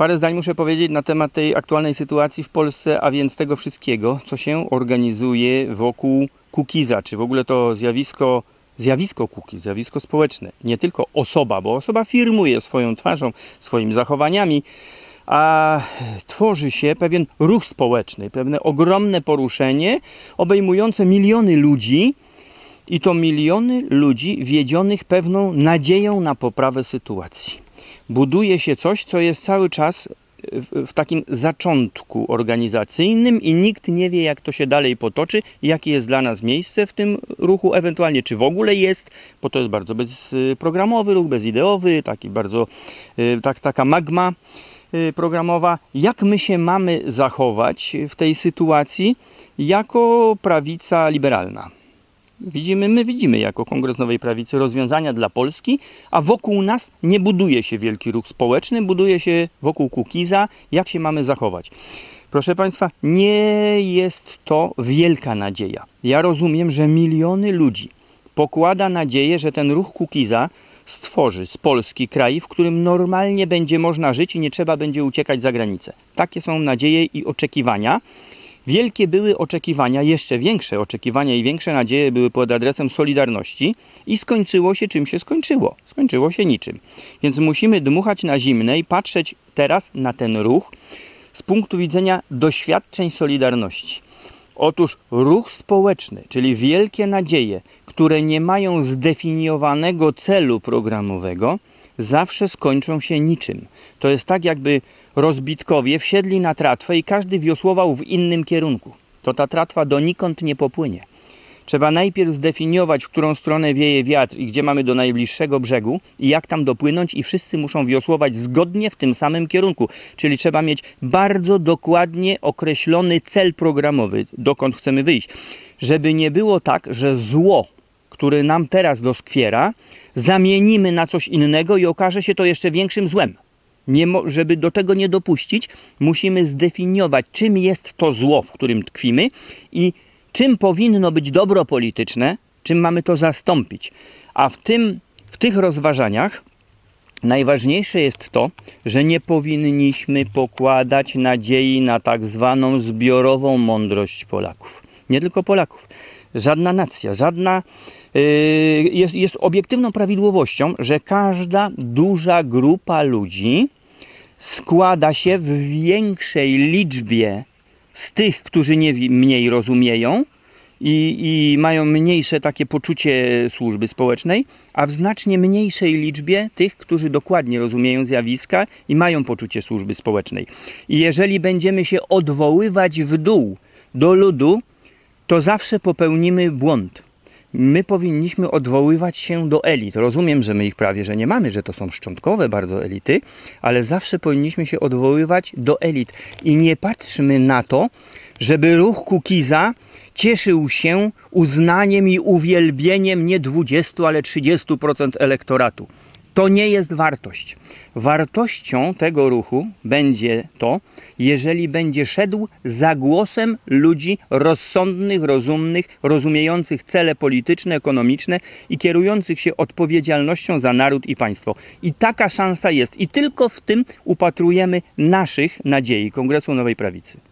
Parę zdań muszę powiedzieć na temat tej aktualnej sytuacji w Polsce, a więc tego wszystkiego, co się organizuje wokół Kukiza, czy w ogóle to zjawisko, zjawisko Kukiz, zjawisko społeczne. Nie tylko osoba, bo osoba firmuje swoją twarzą, swoimi zachowaniami, a tworzy się pewien ruch społeczny, pewne ogromne poruszenie obejmujące miliony ludzi, i to miliony ludzi wiedzionych pewną nadzieją na poprawę sytuacji. Buduje się coś, co jest cały czas w, takim zaczątku organizacyjnym i nikt nie wie, jak to się dalej potoczy, jakie jest dla nas miejsce w tym ruchu, ewentualnie czy w ogóle jest, bo to jest bardzo bezprogramowy ruch, bezideowy, taki bardzo, y, tak, taka magma y, programowa. Jak my się mamy zachować w tej sytuacji jako prawica liberalna? Widzimy, my widzimy jako Kongres Nowej Prawicy rozwiązania dla Polski, a wokół nas nie buduje się wielki ruch społeczny, buduje się wokół Kukiza, jak się mamy zachować. Proszę Państwa, nie jest to wielka nadzieja. Ja rozumiem, że miliony ludzi pokłada nadzieję, że ten ruch Kukiza stworzy z Polski kraj, w którym normalnie będzie można żyć i nie trzeba będzie uciekać za granicę. Takie są nadzieje i oczekiwania. Wielkie były oczekiwania, jeszcze większe oczekiwania i większe nadzieje były pod adresem Solidarności i skończyło się czym się skończyło. Skończyło się niczym. Więc musimy dmuchać na zimne i patrzeć teraz na ten ruch z punktu widzenia doświadczeń Solidarności. Otóż ruch społeczny, czyli wielkie nadzieje, które nie mają zdefiniowanego celu programowego, zawsze skończą się niczym. To jest tak, jakby rozbitkowie wsiedli na tratwę i każdy wiosłował w innym kierunku. To ta tratwa donikąd nie popłynie. Trzeba najpierw zdefiniować, w którą stronę wieje wiatr i gdzie mamy do najbliższego brzegu i jak tam dopłynąć i wszyscy muszą wiosłować zgodnie w tym samym kierunku. Czyli trzeba mieć bardzo dokładnie określony cel programowy, dokąd chcemy wyjść. Żeby nie było tak, że zło, które nam teraz doskwiera, zamienimy na coś innego i okaże się to jeszcze większym złem. Nie, żeby do tego nie dopuścić, musimy zdefiniować, czym jest to zło, w którym tkwimy i czym powinno być dobro polityczne, czym mamy to zastąpić. A w, tym, w tych rozważaniach najważniejsze jest to, że nie powinniśmy pokładać nadziei na tak zwaną zbiorową mądrość Polaków. Nie tylko Polaków. Żadna nacja, żadna jest, jest obiektywną prawidłowością, że każda duża grupa ludzi składa się w większej liczbie z tych, którzy nie, mniej rozumieją i, i mają mniejsze takie poczucie służby społecznej, a w znacznie mniejszej liczbie tych, którzy dokładnie rozumieją zjawiska i mają poczucie służby społecznej. I jeżeli będziemy się odwoływać w dół do ludu, to zawsze popełnimy błąd my powinniśmy odwoływać się do elit. Rozumiem, że my ich prawie że nie mamy, że to są szczątkowe bardzo elity, ale zawsze powinniśmy się odwoływać do elit i nie patrzmy na to, żeby ruch Kukiza cieszył się uznaniem i uwielbieniem nie 20, ale 30% elektoratu. To nie jest wartość. Wartością tego ruchu będzie to, jeżeli będzie szedł za głosem ludzi rozsądnych, rozumnych, rozumiejących cele polityczne, ekonomiczne i kierujących się odpowiedzialnością za naród i państwo. I taka szansa jest. I tylko w tym upatrujemy naszych nadziei Kongresu Nowej Prawicy.